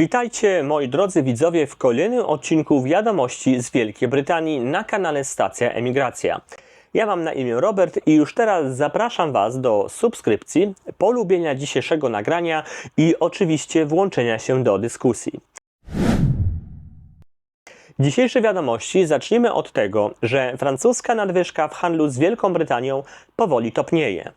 Witajcie moi drodzy widzowie w kolejnym odcinku Wiadomości z Wielkiej Brytanii na kanale Stacja Emigracja. Ja mam na imię Robert i już teraz zapraszam Was do subskrypcji, polubienia dzisiejszego nagrania i oczywiście włączenia się do dyskusji. Dzisiejsze wiadomości zaczniemy od tego, że francuska nadwyżka w handlu z Wielką Brytanią powoli topnieje.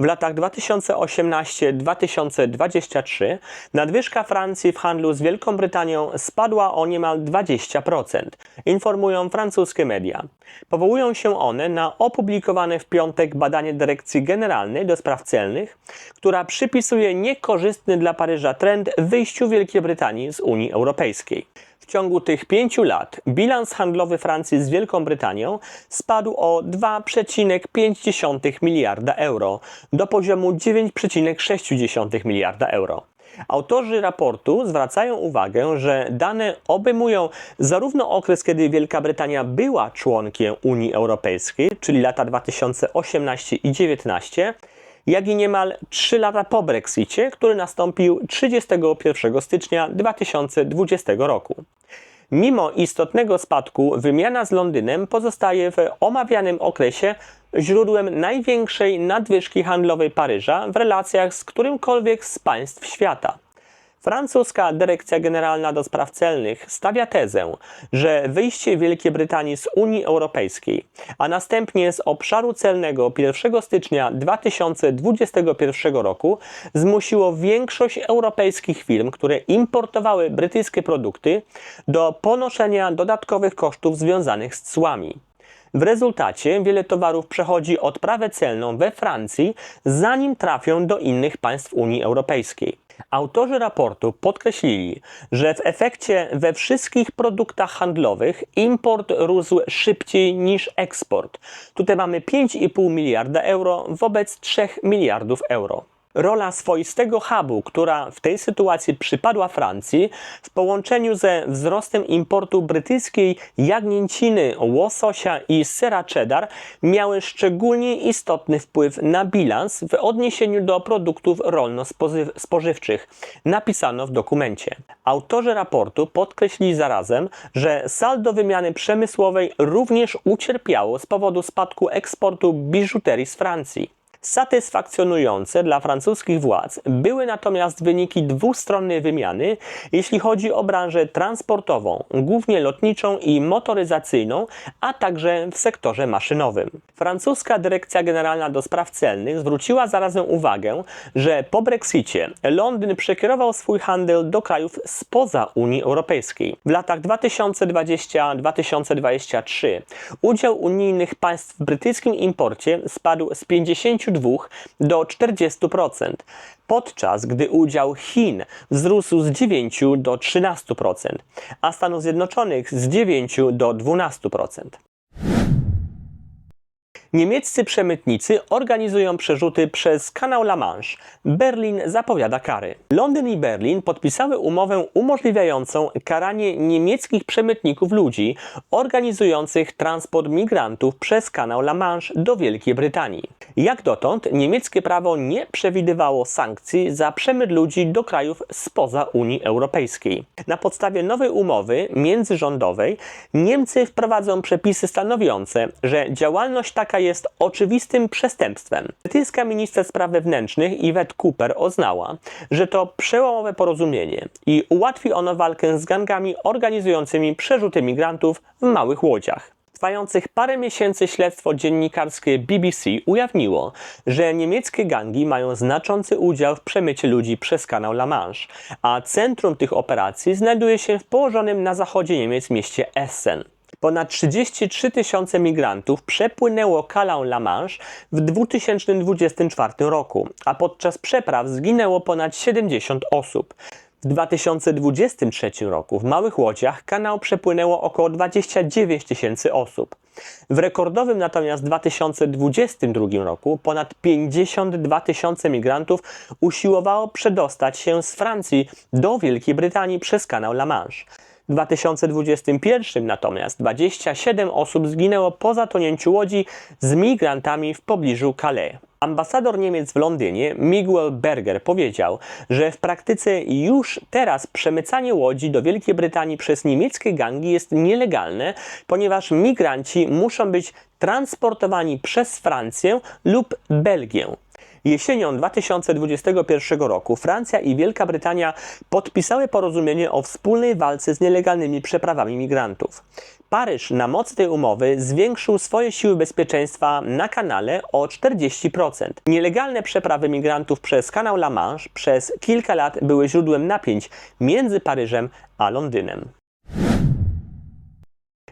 W latach 2018-2023 nadwyżka Francji w handlu z Wielką Brytanią spadła o niemal 20%, informują francuskie media. Powołują się one na opublikowane w piątek badanie Dyrekcji Generalnej do Spraw Celnych, która przypisuje niekorzystny dla Paryża trend w wyjściu Wielkiej Brytanii z Unii Europejskiej. W ciągu tych pięciu lat bilans handlowy Francji z Wielką Brytanią spadł o 2,5 miliarda euro do poziomu 9,6 miliarda euro. Autorzy raportu zwracają uwagę, że dane obejmują zarówno okres, kiedy Wielka Brytania była członkiem Unii Europejskiej, czyli lata 2018 i 2019, jak i niemal 3 lata po Brexicie, który nastąpił 31 stycznia 2020 roku. Mimo istotnego spadku, wymiana z Londynem pozostaje w omawianym okresie źródłem największej nadwyżki handlowej Paryża w relacjach z którymkolwiek z państw świata. Francuska Dyrekcja Generalna do Spraw Celnych stawia tezę, że wyjście Wielkiej Brytanii z Unii Europejskiej, a następnie z obszaru celnego 1 stycznia 2021 roku zmusiło większość europejskich firm, które importowały brytyjskie produkty, do ponoszenia dodatkowych kosztów związanych z cłami. W rezultacie wiele towarów przechodzi odprawę celną we Francji, zanim trafią do innych państw Unii Europejskiej. Autorzy raportu podkreślili, że w efekcie we wszystkich produktach handlowych import rósł szybciej niż eksport. Tutaj mamy 5,5 miliarda euro wobec 3 miliardów euro rola swoistego hubu, która w tej sytuacji przypadła Francji, w połączeniu ze wzrostem importu brytyjskiej jagnięciny, łososia i sera cheddar miały szczególnie istotny wpływ na bilans w odniesieniu do produktów rolno-spożywczych, napisano w dokumencie. Autorzy raportu podkreślili zarazem, że saldo wymiany przemysłowej również ucierpiało z powodu spadku eksportu biżuterii z Francji. Satysfakcjonujące dla francuskich władz były natomiast wyniki dwustronnej wymiany, jeśli chodzi o branżę transportową, głównie lotniczą i motoryzacyjną, a także w sektorze maszynowym. Francuska Dyrekcja Generalna do Spraw Celnych zwróciła zarazem uwagę, że po Brexicie Londyn przekierował swój handel do krajów spoza Unii Europejskiej. W latach 2020-2023 udział unijnych państw w brytyjskim imporcie spadł z 50 32 do 40%, podczas gdy udział Chin wzrósł z 9 do 13%, a Stanów Zjednoczonych z 9 do 12%. Niemieccy przemytnicy organizują przerzuty przez kanał La Manche. Berlin zapowiada kary. Londyn i Berlin podpisały umowę umożliwiającą karanie niemieckich przemytników ludzi organizujących transport migrantów przez kanał La Manche do Wielkiej Brytanii. Jak dotąd niemieckie prawo nie przewidywało sankcji za przemyt ludzi do krajów spoza Unii Europejskiej. Na podstawie nowej umowy międzyrządowej Niemcy wprowadzą przepisy stanowiące, że działalność taka jest oczywistym przestępstwem. Brytyjska minister spraw wewnętrznych Yvette Cooper oznała, że to przełomowe porozumienie i ułatwi ono walkę z gangami organizującymi przerzuty migrantów w małych łodziach. Trwających parę miesięcy śledztwo dziennikarskie BBC ujawniło, że niemieckie gangi mają znaczący udział w przemycie ludzi przez kanał La Manche, a centrum tych operacji znajduje się w położonym na zachodzie Niemiec mieście Essen. Ponad 33 tysiące migrantów przepłynęło Kalę La Manche w 2024 roku, a podczas przepraw zginęło ponad 70 osób. W 2023 roku w małych łodziach kanał przepłynęło około 29 tysięcy osób. W rekordowym natomiast 2022 roku ponad 52 tysiące migrantów usiłowało przedostać się z Francji do Wielkiej Brytanii przez kanał La Manche. W 2021 natomiast 27 osób zginęło po zatonięciu łodzi z migrantami w pobliżu Calais. Ambasador Niemiec w Londynie Miguel Berger powiedział, że w praktyce już teraz przemycanie łodzi do Wielkiej Brytanii przez niemieckie gangi jest nielegalne, ponieważ migranci muszą być transportowani przez Francję lub Belgię. Jesienią 2021 roku Francja i Wielka Brytania podpisały porozumienie o wspólnej walce z nielegalnymi przeprawami migrantów. Paryż na mocy tej umowy zwiększył swoje siły bezpieczeństwa na kanale o 40%. Nielegalne przeprawy migrantów przez kanał La Manche przez kilka lat były źródłem napięć między Paryżem a Londynem.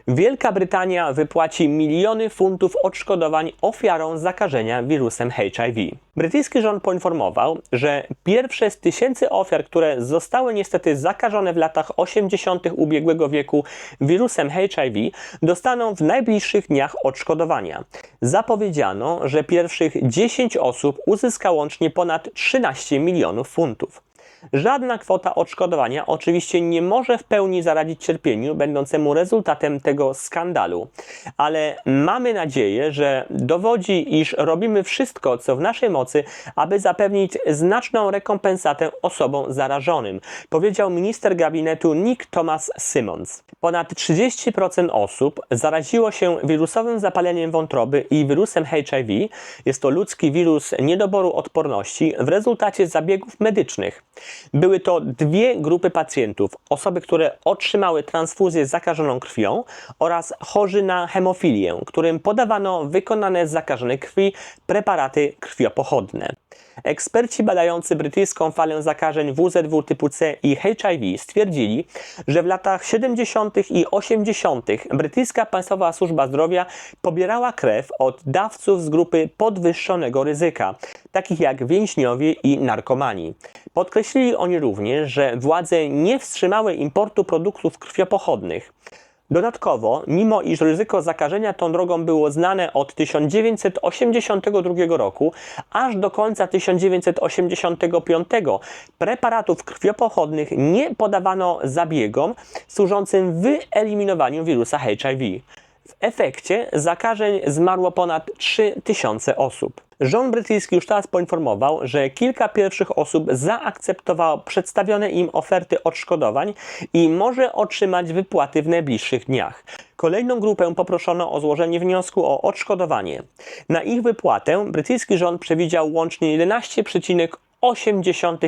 Wielka Brytania wypłaci miliony funtów odszkodowań ofiarom zakażenia wirusem HIV. Brytyjski rząd poinformował, że pierwsze z tysięcy ofiar, które zostały niestety zakażone w latach 80. ubiegłego wieku wirusem HIV, dostaną w najbliższych dniach odszkodowania. Zapowiedziano, że pierwszych 10 osób uzyska łącznie ponad 13 milionów funtów. Żadna kwota odszkodowania oczywiście nie może w pełni zaradzić cierpieniu będącemu rezultatem tego skandalu, ale mamy nadzieję, że dowodzi, iż robimy wszystko, co w naszej mocy, aby zapewnić znaczną rekompensatę osobom zarażonym, powiedział minister gabinetu Nick Thomas Simmons. Ponad 30% osób zaraziło się wirusowym zapaleniem wątroby i wirusem HIV. Jest to ludzki wirus niedoboru odporności w rezultacie zabiegów medycznych. Były to dwie grupy pacjentów: osoby, które otrzymały transfuzję z zakażoną krwią oraz chorzy na hemofilię, którym podawano wykonane z zakażonej krwi preparaty krwiopochodne. Eksperci badający brytyjską falę zakażeń WZW typu C i HIV stwierdzili, że w latach 70. i 80. brytyjska Państwowa Służba Zdrowia pobierała krew od dawców z grupy podwyższonego ryzyka, takich jak więźniowie i narkomani. Podkreślili oni również, że władze nie wstrzymały importu produktów krwiopochodnych. Dodatkowo, mimo iż ryzyko zakażenia tą drogą było znane od 1982 roku aż do końca 1985, preparatów krwiopochodnych nie podawano zabiegom służącym wyeliminowaniu wirusa HIV. W efekcie zakażeń zmarło ponad 3000 osób. Rząd brytyjski już teraz poinformował, że kilka pierwszych osób zaakceptowało przedstawione im oferty odszkodowań i może otrzymać wypłaty w najbliższych dniach. Kolejną grupę poproszono o złożenie wniosku o odszkodowanie. Na ich wypłatę brytyjski rząd przewidział łącznie 11,8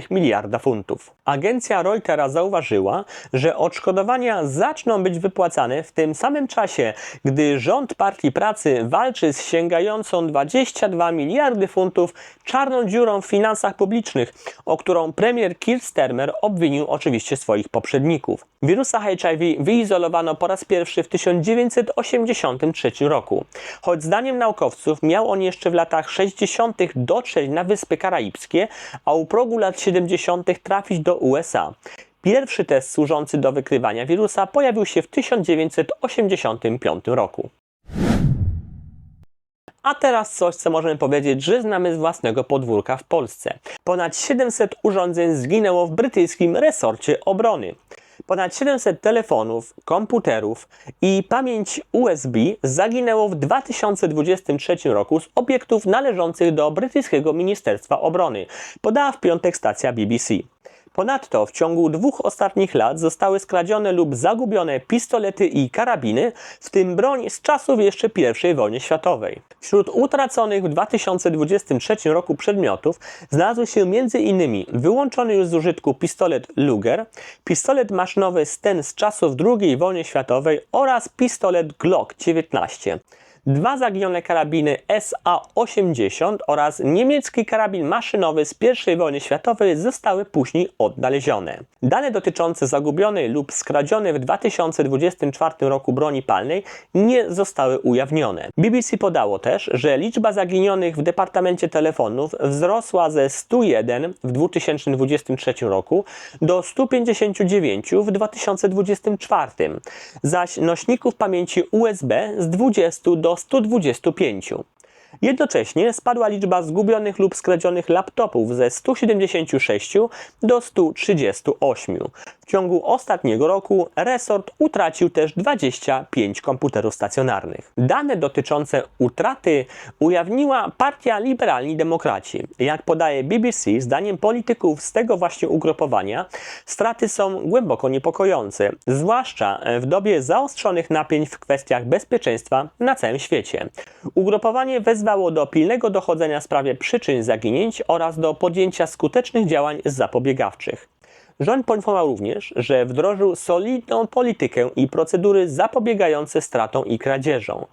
miliarda funtów. Agencja Reutera zauważyła, że odszkodowania zaczną być wypłacane w tym samym czasie, gdy rząd Partii Pracy walczy z sięgającą 22 miliardy funtów czarną dziurą w finansach publicznych, o którą premier Keir Starmer obwinił oczywiście swoich poprzedników. Wirusa HIV wyizolowano po raz pierwszy w 1983 roku, choć zdaniem naukowców miał on jeszcze w latach 60. dotrzeć na Wyspy Karaibskie, a u progu lat 70. trafić do USA. Pierwszy test służący do wykrywania wirusa pojawił się w 1985 roku. A teraz coś, co możemy powiedzieć, że znamy z własnego podwórka w Polsce. Ponad 700 urządzeń zginęło w brytyjskim resorcie obrony. Ponad 700 telefonów, komputerów i pamięć USB zaginęło w 2023 roku z obiektów należących do brytyjskiego Ministerstwa Obrony, podała w piątek stacja BBC. Ponadto w ciągu dwóch ostatnich lat zostały skradzione lub zagubione pistolety i karabiny, w tym broń z czasów jeszcze I wojny światowej. Wśród utraconych w 2023 roku przedmiotów znalazły się m.in. wyłączony już z użytku pistolet Luger, pistolet maszynowy Sten z czasów II wojny światowej oraz pistolet Glock 19 dwa zaginione karabiny SA-80 oraz niemiecki karabin maszynowy z I wojny światowej zostały później odnalezione. Dane dotyczące zagubionej lub skradzionej w 2024 roku broni palnej nie zostały ujawnione. BBC podało też, że liczba zaginionych w Departamencie Telefonów wzrosła ze 101 w 2023 roku do 159 w 2024, zaś nośników pamięci USB z 20 do 125. Jednocześnie spadła liczba zgubionych lub skradzionych laptopów ze 176 do 138. W ciągu ostatniego roku resort utracił też 25 komputerów stacjonarnych. Dane dotyczące utraty ujawniła Partia Liberalni Demokraci. Jak podaje BBC, zdaniem polityków z tego właśnie ugrupowania, straty są głęboko niepokojące, zwłaszcza w dobie zaostrzonych napięć w kwestiach bezpieczeństwa na całym świecie. Ugrupowanie wezwało do pilnego dochodzenia w sprawie przyczyn zaginięć oraz do podjęcia skutecznych działań zapobiegawczych. Rząd poinformował również, że wdrożył solidną politykę i procedury zapobiegające stratom i kradzieżom.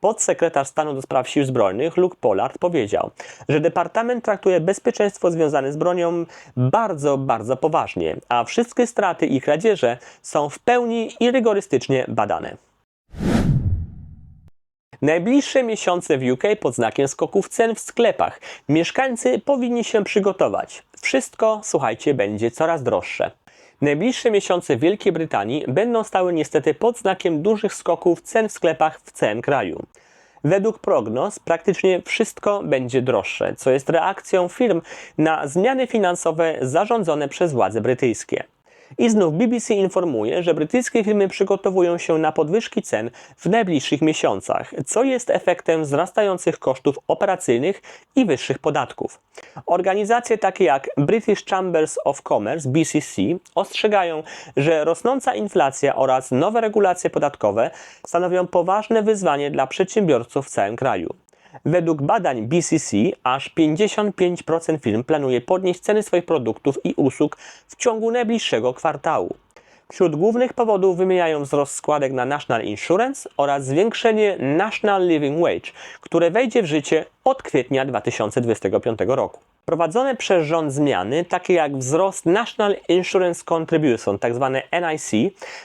Podsekretarz stanu do spraw sił zbrojnych Luke Pollard powiedział, że departament traktuje bezpieczeństwo związane z bronią bardzo, bardzo poważnie, a wszystkie straty i kradzieże są w pełni i rygorystycznie badane. Najbliższe miesiące w UK pod znakiem skoków cen w sklepach. Mieszkańcy powinni się przygotować. Wszystko, słuchajcie, będzie coraz droższe. Najbliższe miesiące Wielkiej Brytanii będą stały niestety pod znakiem dużych skoków cen w sklepach w całym kraju. Według prognoz praktycznie wszystko będzie droższe, co jest reakcją firm na zmiany finansowe zarządzone przez władze brytyjskie. I znów BBC informuje, że brytyjskie firmy przygotowują się na podwyżki cen w najbliższych miesiącach, co jest efektem wzrastających kosztów operacyjnych i wyższych podatków. Organizacje takie jak British Chambers of Commerce BCC ostrzegają, że rosnąca inflacja oraz nowe regulacje podatkowe stanowią poważne wyzwanie dla przedsiębiorców w całym kraju. Według badań BCC aż 55% firm planuje podnieść ceny swoich produktów i usług w ciągu najbliższego kwartału. Wśród głównych powodów wymieniają wzrost składek na National Insurance oraz zwiększenie National Living Wage, które wejdzie w życie od kwietnia 2025 roku. Prowadzone przez rząd zmiany, takie jak wzrost National Insurance Contribution, tzw. NIC,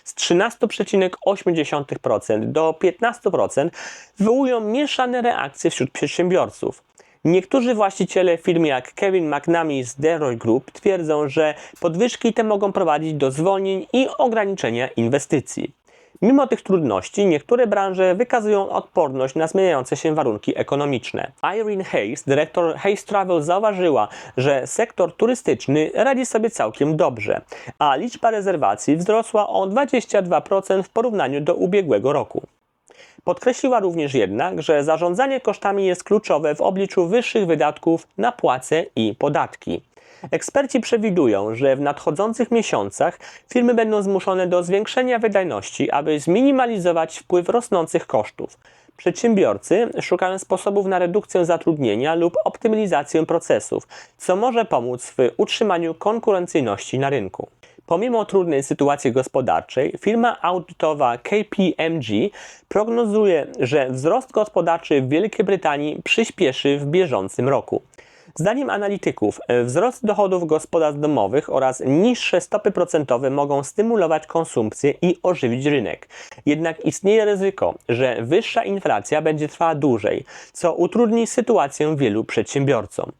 z 13,8% do 15%, wywołują mieszane reakcje wśród przedsiębiorców. Niektórzy właściciele firm jak Kevin McNamee z Deroy Group twierdzą, że podwyżki te mogą prowadzić do zwolnień i ograniczenia inwestycji. Mimo tych trudności, niektóre branże wykazują odporność na zmieniające się warunki ekonomiczne. Irene Hayes, dyrektor Hayes Travel, zauważyła, że sektor turystyczny radzi sobie całkiem dobrze, a liczba rezerwacji wzrosła o 22% w porównaniu do ubiegłego roku. Podkreśliła również jednak, że zarządzanie kosztami jest kluczowe w obliczu wyższych wydatków na płace i podatki. Eksperci przewidują, że w nadchodzących miesiącach firmy będą zmuszone do zwiększenia wydajności, aby zminimalizować wpływ rosnących kosztów. Przedsiębiorcy szukają sposobów na redukcję zatrudnienia lub optymalizację procesów, co może pomóc w utrzymaniu konkurencyjności na rynku. Pomimo trudnej sytuacji gospodarczej, firma audytowa KPMG prognozuje, że wzrost gospodarczy w Wielkiej Brytanii przyspieszy w bieżącym roku. Zdaniem analityków, wzrost dochodów gospodarstw domowych oraz niższe stopy procentowe mogą stymulować konsumpcję i ożywić rynek. Jednak istnieje ryzyko, że wyższa inflacja będzie trwała dłużej, co utrudni sytuację wielu przedsiębiorcom.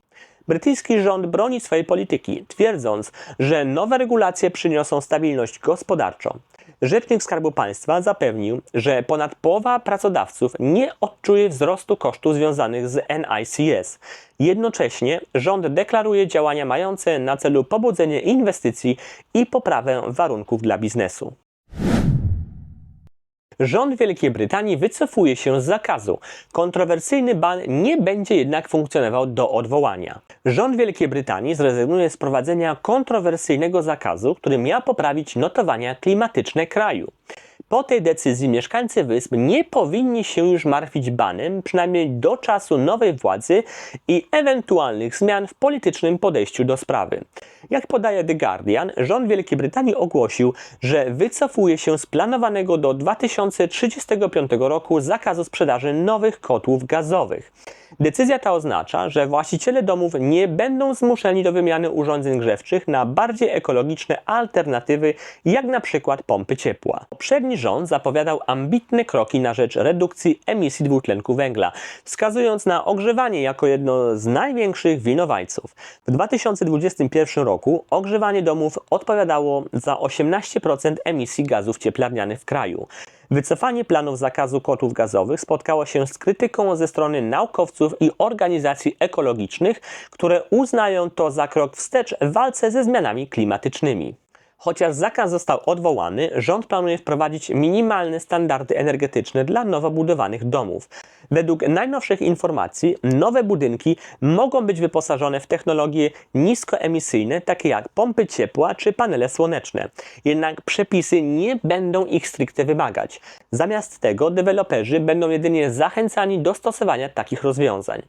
Brytyjski rząd broni swojej polityki, twierdząc, że nowe regulacje przyniosą stabilność gospodarczą. Rzecznik Skarbu Państwa zapewnił, że ponad połowa pracodawców nie odczuje wzrostu kosztów związanych z NICS. Jednocześnie rząd deklaruje działania mające na celu pobudzenie inwestycji i poprawę warunków dla biznesu. Rząd Wielkiej Brytanii wycofuje się z zakazu. Kontrowersyjny ban nie będzie jednak funkcjonował do odwołania. Rząd Wielkiej Brytanii zrezygnuje z prowadzenia kontrowersyjnego zakazu, który miał poprawić notowania klimatyczne kraju. Po tej decyzji mieszkańcy wysp nie powinni się już martwić banem, przynajmniej do czasu nowej władzy i ewentualnych zmian w politycznym podejściu do sprawy. Jak podaje The Guardian, rząd Wielkiej Brytanii ogłosił, że wycofuje się z planowanego do 2035 roku zakazu sprzedaży nowych kotłów gazowych. Decyzja ta oznacza, że właściciele domów nie będą zmuszeni do wymiany urządzeń grzewczych na bardziej ekologiczne alternatywy, jak na przykład pompy ciepła. Poprzedni rząd zapowiadał ambitne kroki na rzecz redukcji emisji dwutlenku węgla, wskazując na ogrzewanie jako jedno z największych winowajców. W 2021 roku ogrzewanie domów odpowiadało za 18% emisji gazów cieplarnianych w kraju. Wycofanie planów zakazu kotłów gazowych spotkało się z krytyką ze strony naukowców i organizacji ekologicznych, które uznają to za krok wstecz w walce ze zmianami klimatycznymi. Chociaż zakaz został odwołany, rząd planuje wprowadzić minimalne standardy energetyczne dla nowo budowanych domów. Według najnowszych informacji nowe budynki mogą być wyposażone w technologie niskoemisyjne, takie jak pompy ciepła czy panele słoneczne. Jednak przepisy nie będą ich stricte wymagać. Zamiast tego deweloperzy będą jedynie zachęcani do stosowania takich rozwiązań.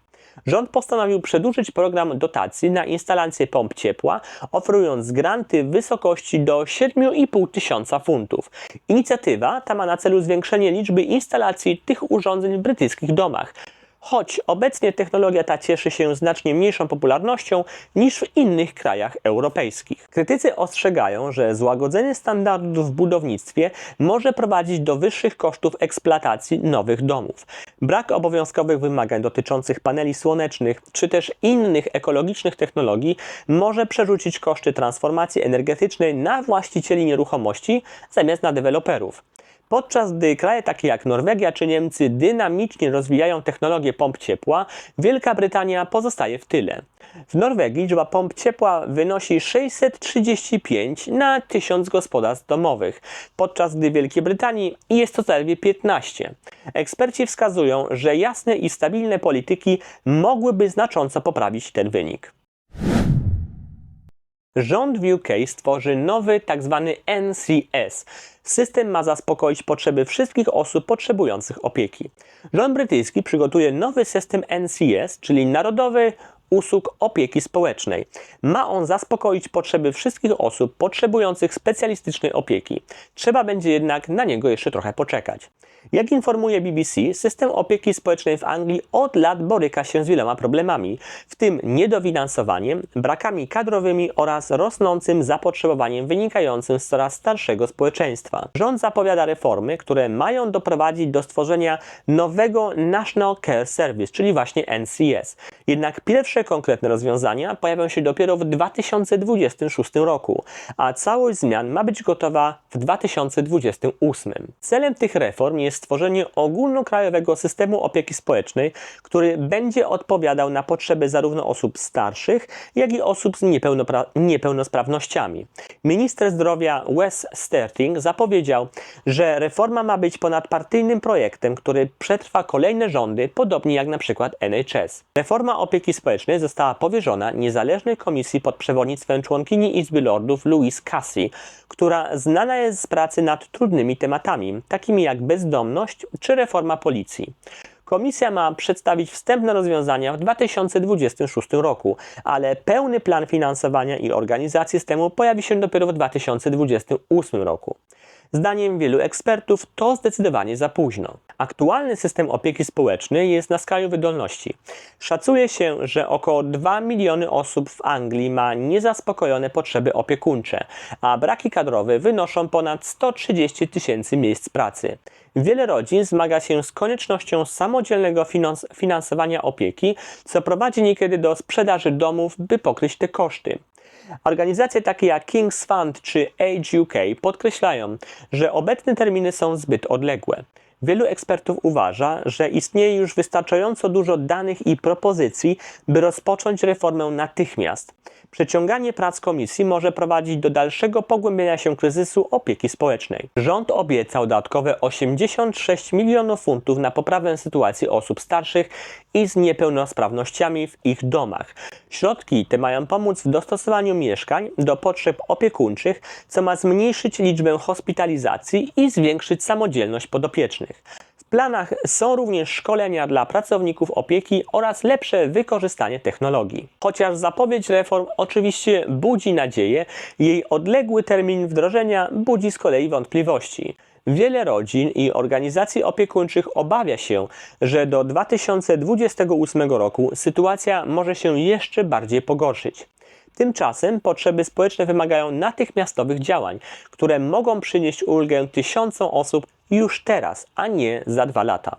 Rząd postanowił przedłużyć program dotacji na instalację pomp ciepła, oferując granty w wysokości do 7,5 tysiąca funtów. Inicjatywa ta ma na celu zwiększenie liczby instalacji tych urządzeń w brytyjskich domach. Choć obecnie technologia ta cieszy się znacznie mniejszą popularnością niż w innych krajach europejskich. Krytycy ostrzegają, że złagodzenie standardów w budownictwie może prowadzić do wyższych kosztów eksploatacji nowych domów. Brak obowiązkowych wymagań dotyczących paneli słonecznych czy też innych ekologicznych technologii może przerzucić koszty transformacji energetycznej na właścicieli nieruchomości zamiast na deweloperów. Podczas gdy kraje takie jak Norwegia czy Niemcy dynamicznie rozwijają technologię pomp ciepła, Wielka Brytania pozostaje w tyle. W Norwegii liczba pomp ciepła wynosi 635 na 1000 gospodarstw domowych, podczas gdy w Wielkiej Brytanii jest to zaledwie 15. Eksperci wskazują, że jasne i stabilne polityki mogłyby znacząco poprawić ten wynik. Rząd w UK stworzy nowy tzw. NCS. System ma zaspokoić potrzeby wszystkich osób potrzebujących opieki. Rząd brytyjski przygotuje nowy system NCS, czyli Narodowy Usług Opieki Społecznej. Ma on zaspokoić potrzeby wszystkich osób potrzebujących specjalistycznej opieki. Trzeba będzie jednak na niego jeszcze trochę poczekać. Jak informuje BBC, system opieki społecznej w Anglii od lat boryka się z wieloma problemami, w tym niedofinansowaniem, brakami kadrowymi oraz rosnącym zapotrzebowaniem wynikającym z coraz starszego społeczeństwa. Rząd zapowiada reformy, które mają doprowadzić do stworzenia nowego National Care Service, czyli właśnie NCS. Jednak pierwsze konkretne rozwiązania pojawią się dopiero w 2026 roku, a całość zmian ma być gotowa w 2028. Celem tych reform jest stworzenie ogólnokrajowego systemu opieki społecznej, który będzie odpowiadał na potrzeby zarówno osób starszych, jak i osób z niepełnosprawnościami. Minister zdrowia Wes Sterting zapowiedział, że reforma ma być ponadpartyjnym projektem, który przetrwa kolejne rządy, podobnie jak na przykład NHS. Reforma opieki społecznej została powierzona niezależnej komisji pod przewodnictwem członkini Izby Lordów Louise Cassie, która znana jest z pracy nad trudnymi tematami, takimi jak bezdomność czy reforma policji. Komisja ma przedstawić wstępne rozwiązania w 2026 roku, ale pełny plan finansowania i organizacji systemu pojawi się dopiero w 2028 roku. Zdaniem wielu ekspertów to zdecydowanie za późno. Aktualny system opieki społecznej jest na skraju wydolności. Szacuje się, że około 2 miliony osób w Anglii ma niezaspokojone potrzeby opiekuńcze, a braki kadrowe wynoszą ponad 130 tysięcy miejsc pracy. Wiele rodzin zmaga się z koniecznością samodzielnego finans finansowania opieki, co prowadzi niekiedy do sprzedaży domów, by pokryć te koszty. Organizacje takie jak King's Fund czy Age UK podkreślają, że obecne terminy są zbyt odległe. Wielu ekspertów uważa, że istnieje już wystarczająco dużo danych i propozycji, by rozpocząć reformę natychmiast. Przeciąganie prac komisji może prowadzić do dalszego pogłębienia się kryzysu opieki społecznej. Rząd obiecał dodatkowe 86 milionów funtów na poprawę sytuacji osób starszych i z niepełnosprawnościami w ich domach. Środki te mają pomóc w dostosowaniu mieszkań do potrzeb opiekuńczych, co ma zmniejszyć liczbę hospitalizacji i zwiększyć samodzielność podopiecznych. W planach są również szkolenia dla pracowników opieki oraz lepsze wykorzystanie technologii. Chociaż zapowiedź reform oczywiście budzi nadzieję, jej odległy termin wdrożenia budzi z kolei wątpliwości. Wiele rodzin i organizacji opiekuńczych obawia się, że do 2028 roku sytuacja może się jeszcze bardziej pogorszyć. Tymczasem potrzeby społeczne wymagają natychmiastowych działań, które mogą przynieść ulgę tysiącom osób już teraz, a nie za dwa lata.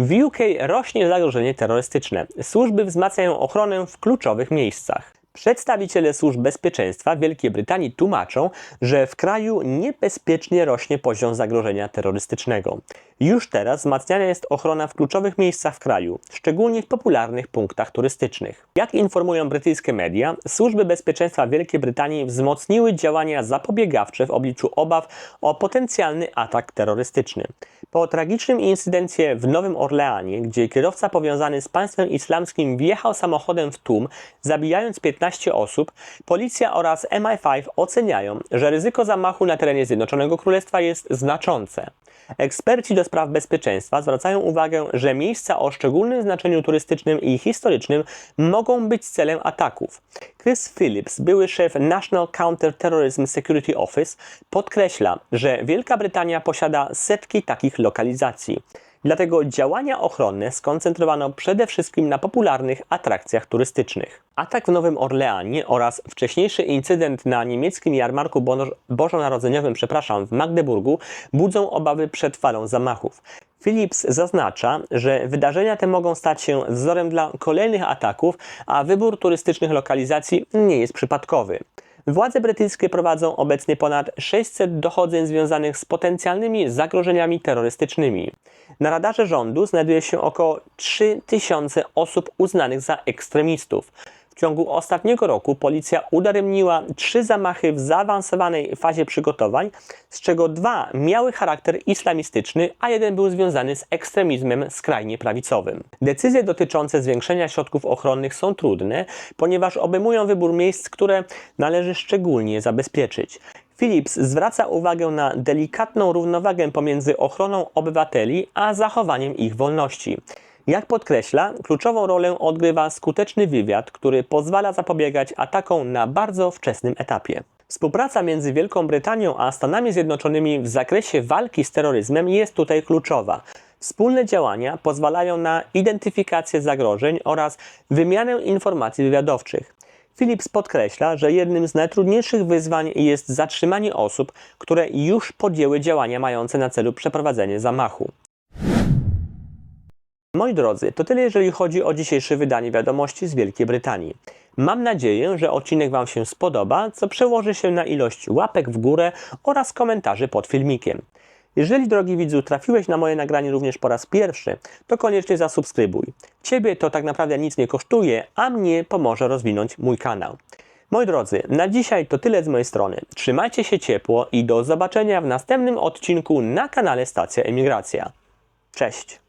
W UK rośnie zagrożenie terrorystyczne. Służby wzmacniają ochronę w kluczowych miejscach. Przedstawiciele służb bezpieczeństwa Wielkiej Brytanii tłumaczą, że w kraju niebezpiecznie rośnie poziom zagrożenia terrorystycznego. Już teraz wzmacniana jest ochrona w kluczowych miejscach w kraju, szczególnie w popularnych punktach turystycznych. Jak informują brytyjskie media, służby bezpieczeństwa Wielkiej Brytanii wzmocniły działania zapobiegawcze w obliczu obaw o potencjalny atak terrorystyczny. Po tragicznym incydencie w Nowym Orleanie, gdzie kierowca powiązany z państwem islamskim wjechał samochodem w tłum, zabijając 15 osób, policja oraz MI5 oceniają, że ryzyko zamachu na terenie Zjednoczonego Królestwa jest znaczące. Eksperci do spraw bezpieczeństwa zwracają uwagę, że miejsca o szczególnym znaczeniu turystycznym i historycznym mogą być celem ataków. Chris Phillips, były szef National Counter-Terrorism Security Office, podkreśla, że Wielka Brytania posiada setki takich lokalizacji. Dlatego działania ochronne skoncentrowano przede wszystkim na popularnych atrakcjach turystycznych. Atak w Nowym Orleanie oraz wcześniejszy incydent na niemieckim jarmarku bożonarodzeniowym, przepraszam, w Magdeburgu budzą obawy przed falą zamachów. Philips zaznacza, że wydarzenia te mogą stać się wzorem dla kolejnych ataków, a wybór turystycznych lokalizacji nie jest przypadkowy. Władze brytyjskie prowadzą obecnie ponad 600 dochodzeń związanych z potencjalnymi zagrożeniami terrorystycznymi. Na radarze rządu znajduje się około 3000 osób uznanych za ekstremistów. W ciągu ostatniego roku policja udaremniła trzy zamachy w zaawansowanej fazie przygotowań, z czego dwa miały charakter islamistyczny, a jeden był związany z ekstremizmem skrajnie prawicowym. Decyzje dotyczące zwiększenia środków ochronnych są trudne, ponieważ obejmują wybór miejsc, które należy szczególnie zabezpieczyć. Philips zwraca uwagę na delikatną równowagę pomiędzy ochroną obywateli a zachowaniem ich wolności. Jak podkreśla, kluczową rolę odgrywa skuteczny wywiad, który pozwala zapobiegać atakom na bardzo wczesnym etapie. Współpraca między Wielką Brytanią a Stanami Zjednoczonymi w zakresie walki z terroryzmem jest tutaj kluczowa. Wspólne działania pozwalają na identyfikację zagrożeń oraz wymianę informacji wywiadowczych. Philips podkreśla, że jednym z najtrudniejszych wyzwań jest zatrzymanie osób, które już podjęły działania mające na celu przeprowadzenie zamachu. Moi drodzy, to tyle jeżeli chodzi o dzisiejsze wydanie wiadomości z Wielkiej Brytanii. Mam nadzieję, że odcinek Wam się spodoba, co przełoży się na ilość łapek w górę oraz komentarzy pod filmikiem. Jeżeli, drogi widzu, trafiłeś na moje nagranie również po raz pierwszy, to koniecznie zasubskrybuj. Ciebie to tak naprawdę nic nie kosztuje, a mnie pomoże rozwinąć mój kanał. Moi drodzy, na dzisiaj to tyle z mojej strony. Trzymajcie się ciepło i do zobaczenia w następnym odcinku na kanale Stacja Emigracja. Cześć!